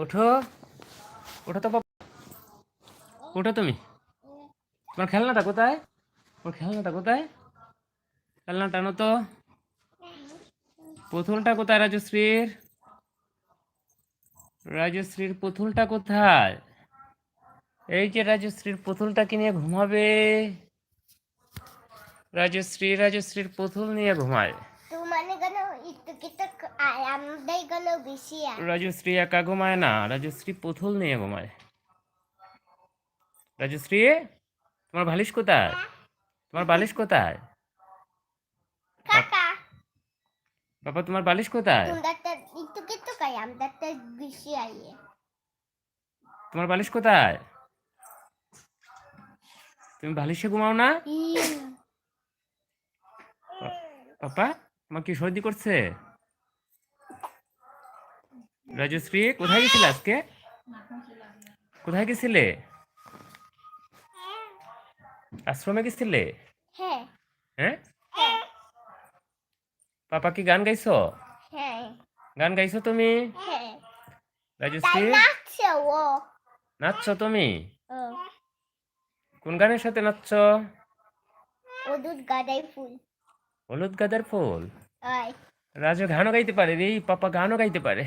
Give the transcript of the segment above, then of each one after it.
ওঠো। ওঠো তো ওঠো তুমি। তোমার খেলনাটা কোথায়? ওর খেলনাটা কোথায়? খেলনা টানো তো। পুতুলটা কোথায় রাজশ্রীর? রাজশ্রীর পুতুলটা কোথায়? এই যে রাজশ্রীর পুতুলটাকে নিয়ে ঘুমাবে? রাজশ্রী রাজশ্রীর পুতুল নিয়ে ঘুমায়। রাজশ্রী একা ঘুমায় না রাজশ্রী পুতুল নিয়ে ঘুমায়। রাজশ্রী তোমার বালিশ কোথায়? তোমার বালিশ কোথায়? বাবা তোমার বালিশ কোথায়? আইয়ে তোমার বালিশ কোথায়? তুমি বালিশে ঘুমাও না? পাপা? তোমার কি সর্দি করছে? রাজশ্রী কোথায় গেছিলে আজকে? কোথায় গেছিলে? আশ্রমে গেছিলে? হ্যাঁ। হ্যাঁ? হ্যাঁ। পাপা কি গান গাইছো? হ্যাঁ। গান গাইছো তুমি? রাজশ্রী? নাচছে তুমি? কোন গানের সাথে নাচছো? দুধ গাদাই ফুল। হলুদ গাদার ফুল। রাজু গানও গাইতে পারে রে পাপা গানও গাইতে পারে।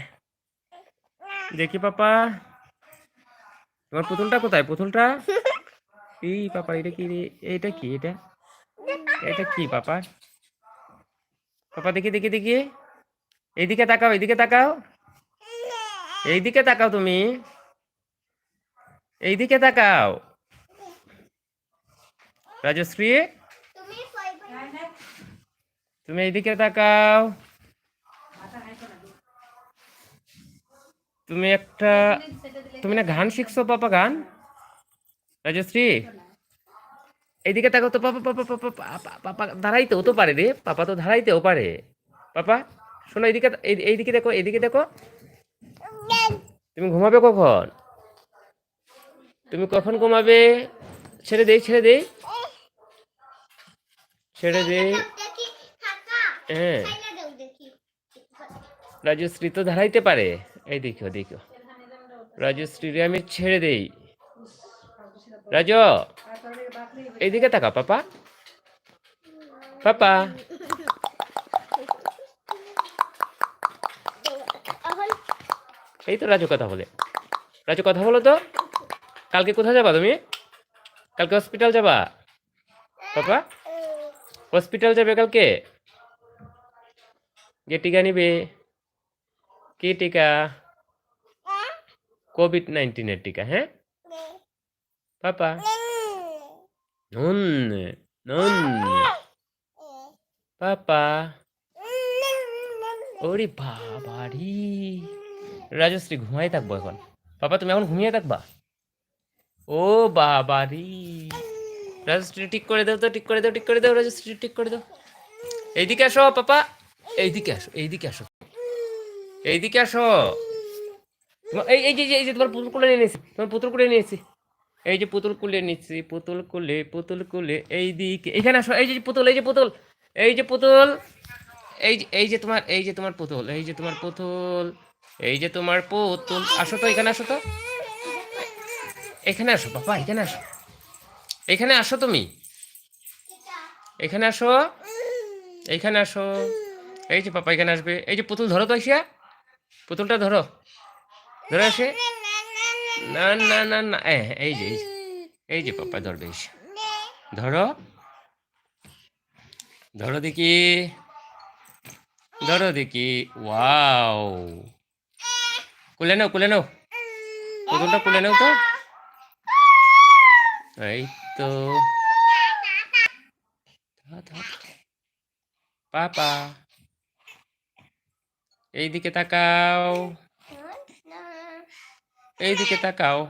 দেখি পাপা। তোমার পুতুলটা কোথায়? পুতুলটা? এই পাপা এটা কি রে? এটা কি? এটা? এটা কি পাপা? পাপা দেখি দেখি দেখি। এইদিকে তাকাও এইদিকে তাকাও। এইদিকে তাকাও তুমি। এইদিকে তাকাও। রাজশ্রী? তুমি এইদিকে তাকাও। তুমি একটা, তুমি না গান শিখছো পাপা গান? রাজশ্রী? এইদিকে তাকাও তো, পাপা পাপা পাপা পাপা দাঁড়াইতেও তো পারে রে। পাপা তো দাঁড়াইতেও পারে। পাপা, শোনো এইদিকে, এই- এইদিকে দেখো এইদিকে দেখো। তুমি ঘুমাবে কখন? তুমি কখন ঘুমাবে? ছেড়ে দেই ছেড়ে দেই। ছেড়ে দেই। হ্যাঁ রাজশ্রী তো দাঁড়াইতে পারে। এই দেখো দেখো। রাজশ্রী আমি ছেড়ে দেই। রাজ এইদিকে তাকা পাপা। পাপা। এই তো রাজু কথা বলে। রাজু কথা বলো তো। কালকে কোথায় যাবা তুমি? কালকে হসপিটাল যাবা? পাপা? হসপিটাল যাবে কালকে? যে টিকা নিবে? কি টিকা? কোভিড নাইন্টিনের টিকা হ্যাঁ? পাপা? নুন নুন পাপা? ওরে বাবারি রাজশ্রী ঘুমাই থাকব এখন। পাপা, তুমি এখন ঘুমিয়ে থাকবা? ও বাবারি রাজশ্রী ঠিক করে দাও তো, ঠিক করে দাও, ঠিক করে দাও, রাজশ্রী ঠিক করে দাও। এইদিকে আসো, পাপা। এইদিকে আসো এইদিকে আসো। এইদিকে আসো। এই এই যে এই যে তোমার পুতুল কুলে নিয়ে নিয়েছি, তোমার পুতুল কুলে নিয়েছি। এই যে পুতুল কুলে নিচ্ছি, পুতুল কুলে পুতুল কুলে এই দিকে এখানে আসো, এই যে পুতুল, এই যে পুতুল, এই যে পুতুল, এই যে এই যে তোমার, এই যে তোমার পুতুল, এই যে তোমার পুতুল, এই যে তোমার পুতুল। আসো তো, এখানে আসো তো। এখানে আসো, বাবা, এখানে আসো। এখানে আসো তুমি। এখানে আসো। এইখানে আসো। এই যে পাপা এখানে আসবে। এই যে পুতুল ধরো তো এসিয়া পুতুলটা ধরো। ধরে আসে না না না না। এই যে এই যে, পাপা ধরবে ধরো। ধরো দেখি। ধরো দেখি। ওয়াও। কুলে নাও কুলে নাও। পুতুলটা কুলে নাও তো। এই তো। ধা, পাপা এইদিকে তাকাও। এইদিকে তাকাও।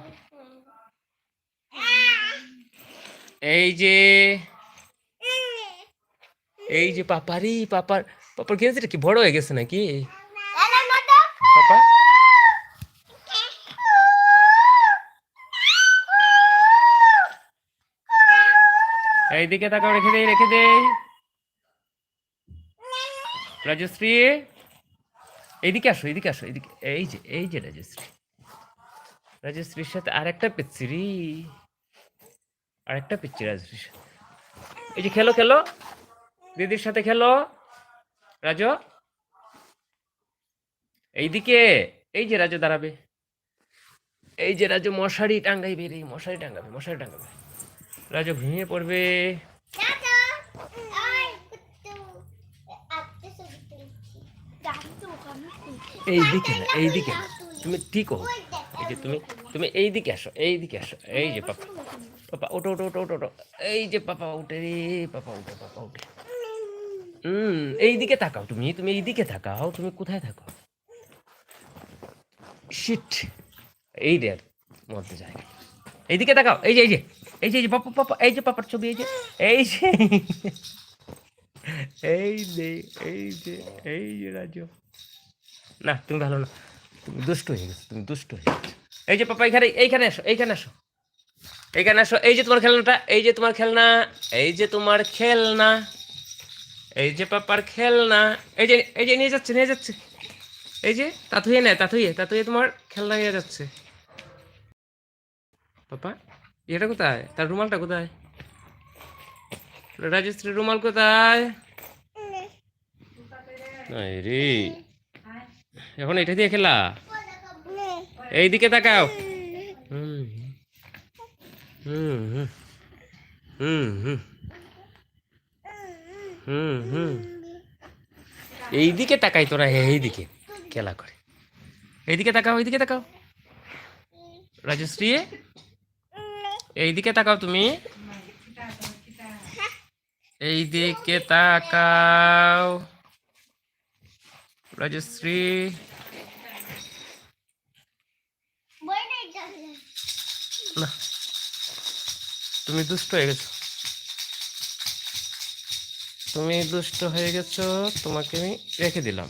এই যে। এই যে পাপারি, পাপার পাপার গেঞ্জিটা কি বড় হয়ে গেছে নাকি? পাপা? এইদিকে তাকাও, রেখে দেই রেখে দেই রাজশ্রী? এইদিকে আসো এইদিকে আসো এইদিকে এই যে এই যে রাজশ্রী রাজশ্রীর সাথে আরেকটা পিচ্ছিরি আরেকটা পিচ্ছি রাজশ্রীর সাথে। এই যে খেলো খেলো। দিদির সাথে খেলো। রাজু। এইদিকে, এই যে রাজু দাঁড়াবে। এই যে রাজু মশারি টাঙ্গাইবে রে, মশারি টাঙ্গাবে মশারি টাঙ্গাবে। রাজু ঘুমিয়ে পড়বে। এইদিকে না এইদিকে না। তুমি ঠিক হো এই যে তুমি তুমি এইদিকে আসো এইদিকে আসো এই যে পাপা। পাপা ওটো ওটো ওটো ওটো ওটো এই যে পাপা উঠে রে পাপা উঠে পাপা উঠে। হুম এইদিকে তাকাও তুমি তুমি এইদিকে তাকাও তুমি কোথায় থাকো? শিট এই রে মধ্যে জায়গা। এইদিকে তাকাও এই যে এই যে এই যে এই যে পাপা পাপা এই যে পাপার ছবি এই যে এই যে। এই যে এই যে এই যে রাজু। না তুমি ভালো না। তুমি দুষ্ট হয়ে গেছো তুমি দুষ্ট হয়ে গেছো। এই যে পাপা এখানে এইখানে আসো এইখানে আসো। এইখানে আসো এই যে তোমার খেলনাটা এই যে তোমার খেলনা এই যে তোমার খেলনা এই যে পাপার খেলনা। এই যে এই যে নিয়ে যাচ্ছে নিয়ে যাচ্ছে। এই যে তাতুয়ে নেয় তাতুয়ে তাতুয়ে তোমার খেলনা নিয়ে যাচ্ছে। পাপা এটা কোথায়? তার রুমালটা কোথায়? রাজশ্রীর রুমাল কোথায়? এই রে। এখন এটা দিয়ে খেলা। এইদিকে তাকাও। হুম। হুম হুম। হুম হুম। হুম এইদিকে তাকাই তোরা এইদিকে খেলা করে। এইদিকে তাকাও এইদিকে তাকাও। রাজশ্রী, এইদিকে তাকাও তুমি। এইদিকে তাকাও। রাজশ্রী না। তুমি দুষ্ট হয়ে গেছো। তুমি দুষ্ট হয়ে গেছো তোমাকে আমি রেখে দিলাম।